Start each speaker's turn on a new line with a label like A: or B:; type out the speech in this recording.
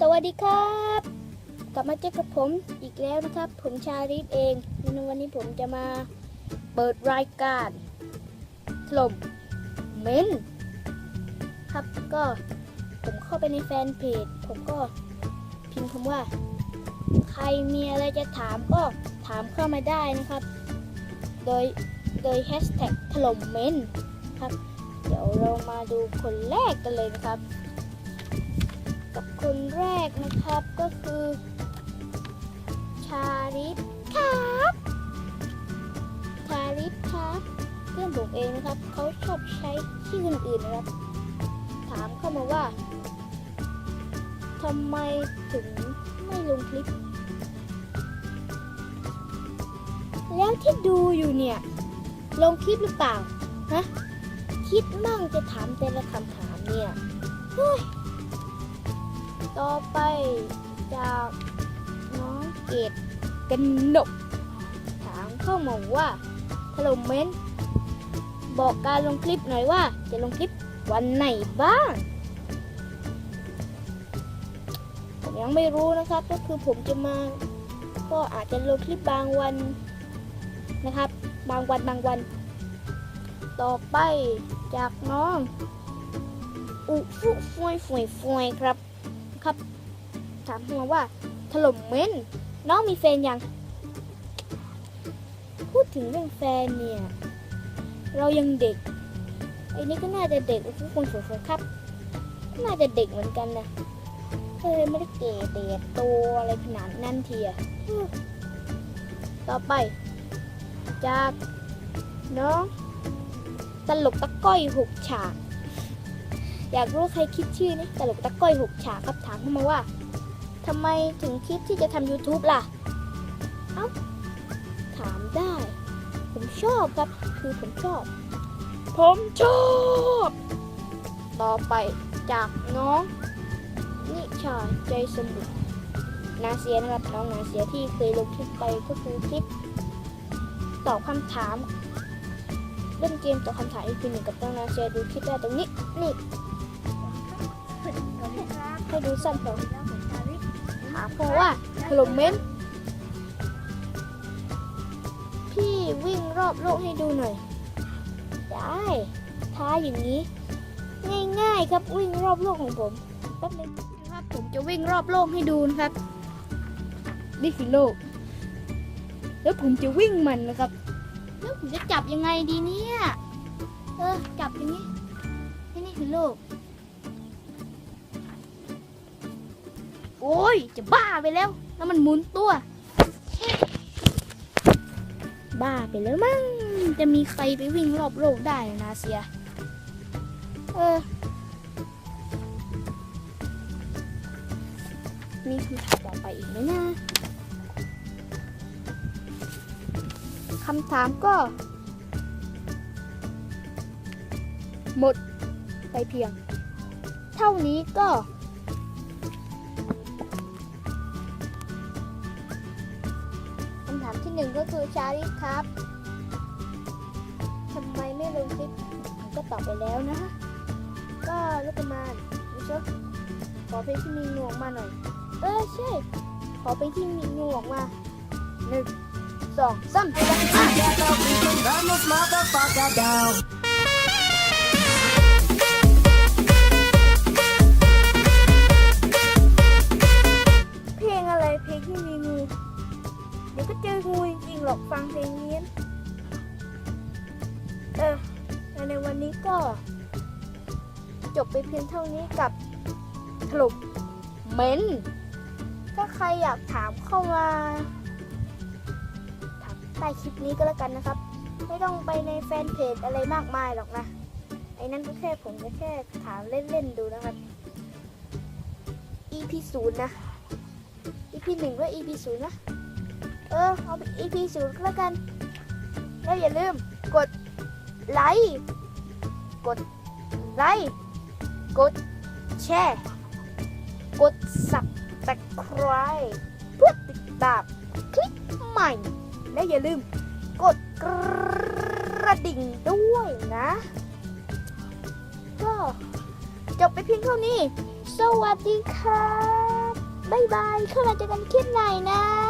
A: สวัสดีครับ กลับมาเจอกับผมอีกแล้วนะครับ ผมชาลิฟเองในวันนี้ผมจะมาเปิดรายการถล่มเมนครับก็ผมเข้าไปในแฟนเพจ ผมก็พิมพ์คำว่า ใครมีอะไรจะถามก็ถามเข้ามาได้นะครับ โดยโดยแฮชแท็กถล่มเมนครับ เดี๋ยวเรามาดูคนแรกกันเลยนะครับ กับคนแรกนะครับก็คือ ชาลิฟครับชาลิฟครับเพื่อนผมเองนะครับเขาชอบใช้ชื่ออื่นๆนะครับ ถามเข้ามาว่าทำไมถึงไม่ลงคลิป แล้วที่ดูอยู่เนี่ย ลงคลิปหรือเปล่าฮะคิดมั่งจะถามแต่ละคำถามเนี่ยเฮ้ย ต่อไปจากน้องเกดกันนกถามเข้ามาว่าถล่มเม้น บอกการลงคลิปหน่อยว่า จะลงคลิปวันไหนบ้างผมยังไม่รู้นะครับ ก็คือผมจะมา ก็อาจจะลงคลิปบางวันนะครับ บางวันบางวัน ต่อไปจากน้องอุฟุฟวยฟวยฟวยครับ ครับ ถามมาว่า ถล่มเม้น น้องมีแฟนยัง พูดถึงเรื่องแฟนเนี่ย เรายังเด็กไอ้นี่ก็น่าจะเด็กทุกคนสวยๆครับก็น่าจะเด็กเหมือนกันนะเฮ้ยไม่ได้เก๋เด็กโตอะไรขนาดนั้นเทียอืมต่อไป จากน้องตลกตะก้อยหกฉาก อยากรู้ใครคิดชื่อนี่ตลกตะก้อยหกฉากครับถามเข้ามาว่าทำไมถึงคิดที่จะทำ YouTube ล่ะ เอ้า ถามได้ ผมชอบครับ คือผมชอบ ผมชอบ ต่อไปจากน้อง นิชาใจสมุทรนาเซียนะครับน้องนาเซียที่เคยลงคลิปไปก็คือคลิปตอบคำถาม เล่นเกมตอบคำถามอีกทีหนึ่งกับน้องนาเซียดูคลิปได้ตรงนี้ นี่ ให้ดูสั้นก่อนถามเขาว่าถล่มเม้น พี่วิ่งรอบโลกให้ดูหน่อย ได้ท้าอย่างนี้ ง่ายๆครับวิ่งรอบโลกของผมแป๊บนึงนะครับผมจะวิ่งรอบโลกให้ดูนะครับ นี่คือโลก แล้วผมจะวิ่งมันนะครับ แล้วผมจะจับยังไงดีเนี่ย เออ จับอย่างนี้นี่นี่คือโลก โอ้ย จะบ้าไปแล้ว แล้วมันหมุนตัว บ้าไปแล้วมั้ง จะมีใครไปวิ่งรอบโลกได้นะเซีย เออ มีคำถามต่อไปอีกไหมนะคำถามก็ หมดไปเพียง เท่านี้ก็ ที่หนึ่งก็คือชาลิสครับทำไมไม่ลงคลิปก็ตอบไปแล้วนะฮะก็รัตมานดูชกขอเพลงที่มีงวงมาหน่อย เออใช่ ขอเพลงที่มีงวงมาหนึ่งสองสาม และในวันนี้ก็จบไปเพียงเท่านี้กับถล่มเม้นท์ถ้าใครอยากถามเข้ามาถามใต้คลิปนี้ก็แล้วกันนะครับ ไม่ต้องไปในแฟนเพจอะไรมากมายหรอกนะ ไอ้นั่นก็แค่ผมก็แค่ถามเล่นๆดูนะครับ EP ศูนย์นะ EP หนึ่งและ EP ศูนย์นะ เออ เอาไป EP ศูนย์ก็แล้วกัน แล้วอย่าลืมกด ไลค์กดไลค์กดแชร์กด subscribe เพื่อติดตามคลิปใหม่ และอย่าลืมกดกระดิ่งด้วยนะ ก็จบไปเพียงเท่านี้ สวัสดีค่ะายบายเข้ามาเจอกันคลิปไหนนะ